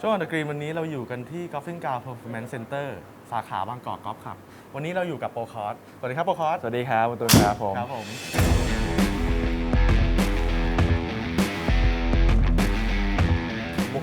ช่วงอันดกรีนวันนี้เราอยู่กันที่ Golfing Ground Performance Center สาขาบางกอกกอล์ฟครับ วันนี้เราอยู่กับโปรคอร์สสวัสดีครับโปรคอร์สสวัสดีครับคุณตูนครับผมครับผม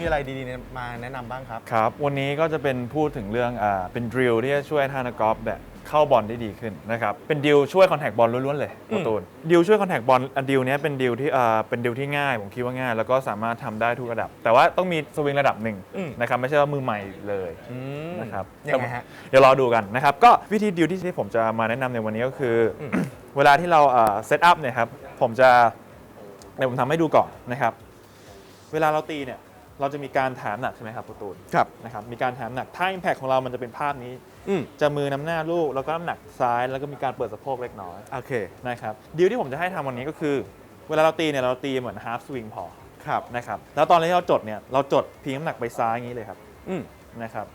มีอะไรดีๆเนี่ยมาแนะนำบ้างครับ ครับ วันนี้ก็จะเป็นพูดถึงเรื่องอ่าเป็นดริลที่จะช่วยท่านนักกอล์ฟแบบ เข้าบอลได้ดีขึ้นนะครับเป็นดิวช่วยคอนแทคบอลล้วนๆเลยอืมคุณตูนดิวช่วยคอนแทคบอลอันดิวเนี้ยเป็นดิวที่อ่าเป็นดิวที่ง่าย ผมคิดว่าง่าย แล้วก็สามารถทำได้ทุกระดับ แต่ว่าต้องมีสวิงระดับหนึ่งอืมนะครับไม่ใช่ว่ามือใหม่เลยอืมนะครับยังไงฮะเดี๋ยวรอดูกันนะครับก็วิธีดิวที่ที่ผมจะมาแนะนำในวันนี้ก็คืออมเวลาที่เราเซตอัพเนี่ยครับผมจะเดี๋ยวผมทำให้ดูก่อนนะครับ เวลาเราตีเนี่ย เราจะมีการถามหนักใช่ไหมครับคุณตูนครับ นะครับมีการถามหนักถ้า Impact ของเรามันจะเป็นภาพนี้ อืมจะมือนำหน้าลูกแล้วก็น้ำหนักซ้ายแล้วก็มีการเปิดสะโพกเล็กน้อยโอเค นะครับดีลที่ผมจะให้ทำวันนี้ก็คือ เวลาเราตีเนี่ยเราตีเหมือน half swing พอครับ นะครับแล้วตอนที่เราจดเนี่ยเราจดพิงน้ำหนักไปซ้ายอย่างนี้เลยครับอืมนะครับ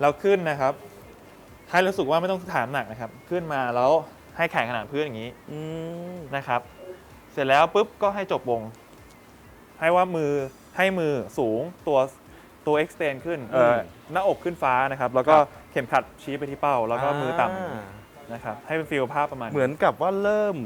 เราขึ้นนะครับ ให้รู้สึกว่าไม่ต้องถามหนักนะครับ ขึ้นมาแล้วให้แข่งขนาดพื้นอย่างนี้ อืม นะครับ เสร็จแล้วปุ๊บก็ให้จบวง ให้ว่ามือ ให้มือสูงตัวตัว extend ขึ้นเอ่อหน้าอกขึ้นฟ้านะครับ แล้วก็เข็มขัดชี้ไปที่เป้า แล้วก็มือต่ำนะครับ ให้เป็นฟีลภาพประมาณ เหมือนกับว่าเริ่ม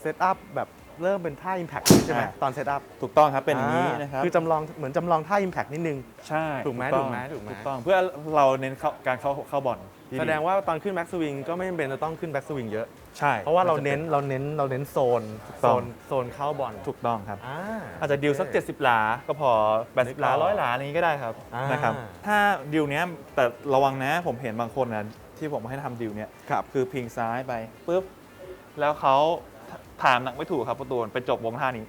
เซตอัพแบบ เริ่มเป็นท่า Impact ใช่ไหมอ่าตอนเซตอัพถูกต้องครับเป็นอย่างนี้นะครับคือจำลองเหมือนจำลองท่า Impact นิดนึง ใช่ถูกไหมต้องถูกไหมถูกไหมถูกต้อง เพื่อเราเน้นเข้าการเข้าเข้าบอลที่แสดงว่าตอนขึ้นแบ็กสวิงก็ไม่จำเป็นจะต้องขึ้นแบ็กสวิงเยอะ ใช่เพราะว่าเราเน้นเราเน้นเราเน้นโซนโซต้องนโซนเข้าบอลถูกต้องครับ อ่า อาจจะดิวสัก 70 หลา ก็พอนึก80 หลาออกร้อยหลาอะไรอย่างนี้ก็ได้ครับอ่าน นะครับ ถ้าดิวเนี้ยแต่ระวังนะผมเห็นบางคนนะที่ผมให้ทำดิวเนี้ยครับ คือพิงซ้ายไปปุ๊บแล้วเขา ถามหนักไม่ถูกครับประตูนไปจบวงท่านี้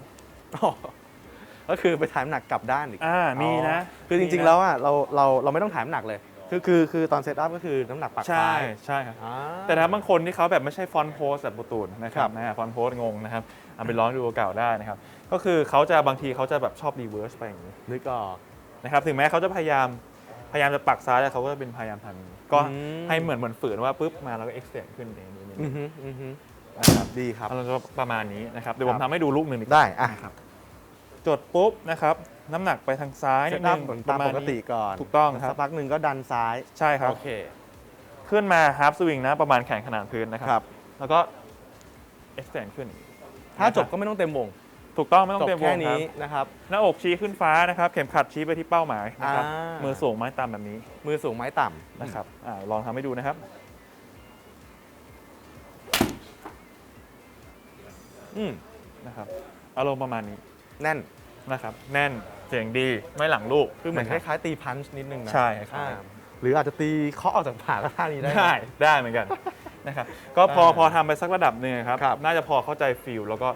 ก็คือไปถ่ายน้ำหนักกลับด้านอีกอ่ามีนะคือจริงๆ แล้วอะเราเราเราไม่ต้องถ่ายน้ำหนักเลย คือคือคือตอนเซตอัพก็คือน้ำหนักปักใช่ซ้ายใช่ครับอ่าแต่ถ้าบางคนที่เขาแบบไม่ใช่ฟอนต์โพสแบบประตูนนะคครัรับบนะฟอนต์โพสงงนะครับเอาไปร้องดูเก่าได้นะครับ ก็คือเขาจะบางทีเขาจะแบบชอบรีเวิร์สไปอย่างนี้นึกออก นะครับถึงแม้เขาจะพยายามพยายามจะปักซ้ายแต่เขาก็จะเป็นพยายามทำอย่างนี้ก็อืม ให้เหมือนเหมือนฝืนว่าปุ๊บมาแล้วก็ extend ขึ้นอย่างนี้อือฮึอือฮึ นะครับดีครับ เราจะประมาณนี้นะครับ เดี๋ยวคผรับมทำให้ดูลูกหนึ่งดีกว่าได้อะนะครับจดปุ๊บนะครับ น้ำหนักไปทางซ้ายเซนิตดอันึพงตามประปณกนี้ติก่อนถูกต้องครับ สักพักหนึ่งก็ดันซ้ายใช่ครับ โอเค ขึ้นมา half swing นะประมาณแขนขนาดพื้นนะคครัรับแล้วก็ extend ขึ้น ถ้าจบก็ไม่ต้องเต็มวงถูกต้องไม่ต้อจงบเตรียมวแค่งครันี้บนะครับ หน้าอกชี้ขึ้นฟ้านะครับ เข็มขัดชี้ไปที่เป้าหมายนะครับ อ่ามื มือสูงไม้ต่ำแบบนี้มือสูงไม้ต่ำนะครับอ่าลองทำให้ดูนะครับ อืมนะครับอารมณ์ประมาณนี้แน่น นะครับ แน่นเสียงดีไม่หลังลูกคือเหมือนคนะรับ ล้ายๆตีพันช์นิดนึงนะใช่ครัอ่าบหรืออาจจะตีเคาะออกจากผ่าก็ท่านี้ได้ได้ได้เหมือนกัน นะครับก็พออ่าพอทำไปสักระดับหนึ่งครับ ครับ น่าจะพอเข้าใจฟิลแล้วก็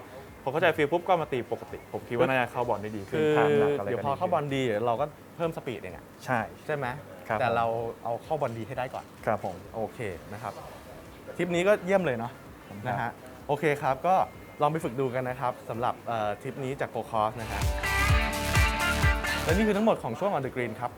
พอเข้าใจฟิลปุ๊บก็มาตีปกติ ผมคิดว่าน่าจะเข้าบอลได้ดีขึ้นคือทางหนักอะไรเดี๋ยวกันพอเข้าบอลดีเดี๋ยวเราก็เพิ่มสปีดเองอะใช่ ใช่ไหมครับ แต่ผมเราเอาเข้าบอลดีให้ได้ก่อน ครับผม โอเคนะครับทริปนี้ก็เยี่ยมเลยเนาะนะฮะโอเคครับก็ ลองไปฝึกดูกันนะครับสำหรับทริปนี้จากโปรคอร์สนะฮะและนี่คือทั้งหมดของช่วง On the Green ครับ